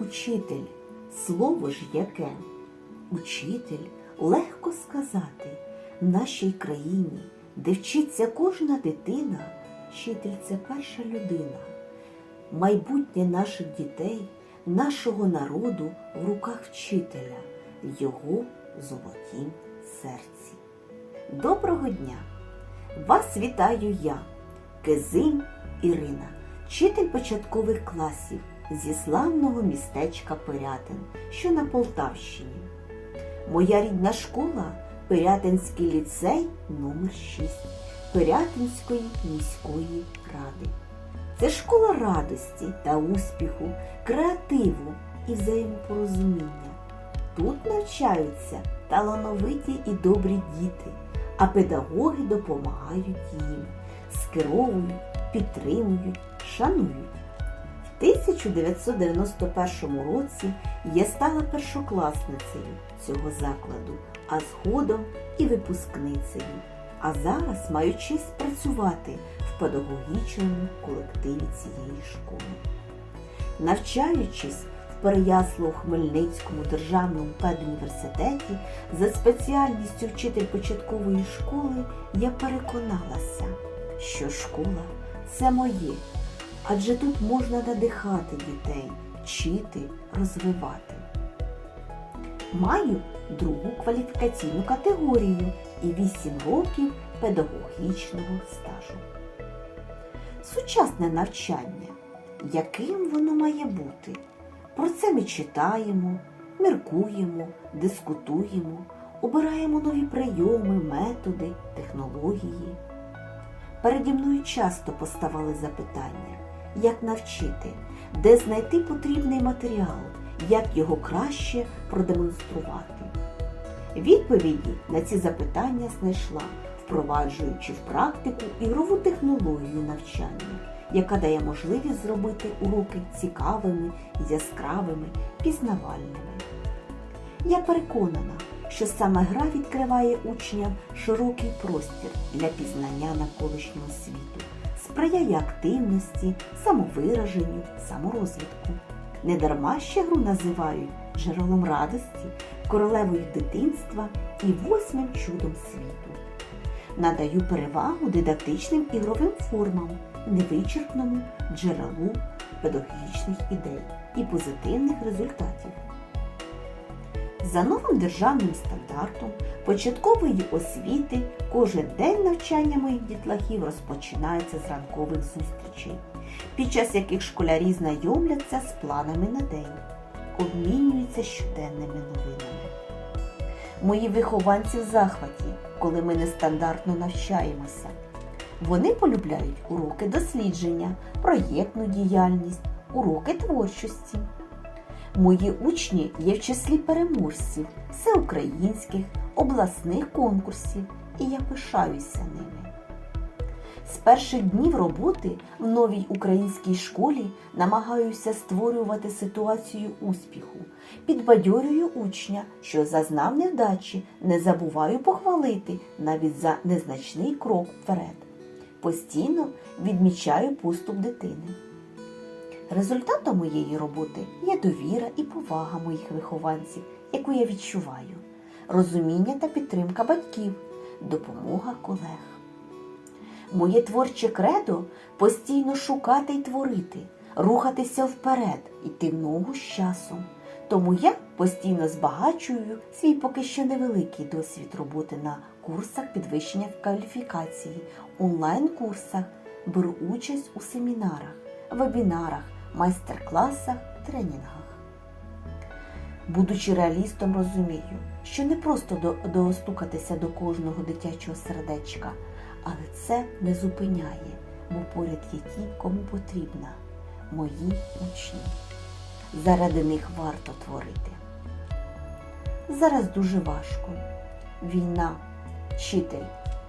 Учитель, слово ж яке? Учитель, легко сказати, в нашій країні, де вчиться кожна дитина, вчитель це перша людина. Майбутнє наших дітей, нашого народу в руках вчителя, в його золотім серці. Доброго дня! Вас вітаю я, Кезим Ірина, вчитель початкових класів зі славного містечка Пирятин, що на Полтавщині. Моя рідна школа Пирятинський ліцей номер 6 Пирятинської міської ради. Це школа радості та успіху, креативу і взаємопорозуміння. Тут навчаються талановиті і добрі діти, а педагоги допомагають їм, скеровують, підтримують, шанують. В 1991 році я стала першокласницею цього закладу, а згодом і випускницею. А зараз маю честь працювати в педагогічному колективі цієї школи. Навчаючись в Переяслав-Хмельницькому державному педуніверситеті за спеціальністю вчитель початкової школи, я переконалася, що школа це моє, адже тут можна надихати дітей, вчити, розвивати. Маю другу кваліфікаційну категорію і 8 років педагогічного стажу. Сучасне навчання, яким воно має бути? Про це ми читаємо, міркуємо, дискутуємо, обираємо нові прийоми, методи, технології. Переді мною часто поставали запитання, як навчити, де знайти потрібний матеріал, як його краще продемонструвати. Відповіді на ці запитання знайшла, впроваджуючи в практику ігрову технологію навчання, яка дає можливість зробити уроки цікавими, яскравими, пізнавальними. Я переконана, що саме гра відкриває учням широкий простір для пізнання навколишнього світу, сприяє активності, самовираженню, саморозвитку. Недарма ще гру називають джерелом радості, королевою дитинства і восьмим чудом світу. Надаю перевагу дидактичним ігровим формам, невичерпному джерелу педагогічних ідей і позитивних результатів. За новим державним стандартом початкової освіти кожен день навчання моїх дітлахів розпочинається з ранкових зустрічей, під час яких школярі знайомляться з планами на день, обмінюються щоденними новинами. Мої вихованці в захваті, коли ми нестандартно навчаємося. Вони полюбляють уроки дослідження, проєктну діяльність, уроки творчості. Мої учні є в числі переможців всеукраїнських, обласних конкурсів, і я пишаюся ними. З перших днів роботи в новій українській школі намагаюся створювати ситуацію успіху, підбадьорюю учня, що зазнав невдачі, не забуваю похвалити навіть за незначний крок вперед. Постійно відмічаю поступ дитини. Результатом моєї роботи є довіра і повага моїх вихованців, яку я відчуваю, розуміння та підтримка батьків, допомога колег. Моє творче кредо постійно шукати й творити, рухатися вперед, йти в ногу з часом. Тому я постійно збагачую свій поки що невеликий досвід роботи на курсах підвищення кваліфікації, онлайн-курсах, беру участь у семінарах, вебінарах, майстер-класах, тренінгах. Будучи реалістом, розумію, що не просто достукатися до кожного дитячого сердечка, але це не зупиняє, бо поряд є ті, кому потрібна мої учні. Заради них варто творити. Зараз дуже важко. Війна, вчитель,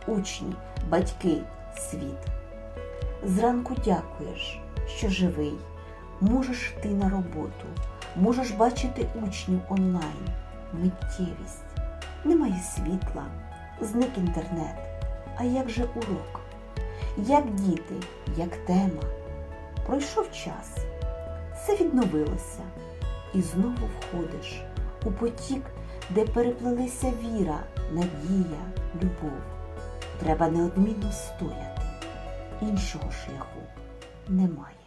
учні, батьки, світ. Зранку дякуєш, що живий, можеш йти на роботу, можеш бачити учнів онлайн, миттєвість. Немає світла, зник інтернет. А як же урок? Як діти, як тема? Пройшов час, все відновилося. і знову входиш у потік, де переплелися віра, надія, любов. Треба неодмінно стояти. Іншого шляху немає.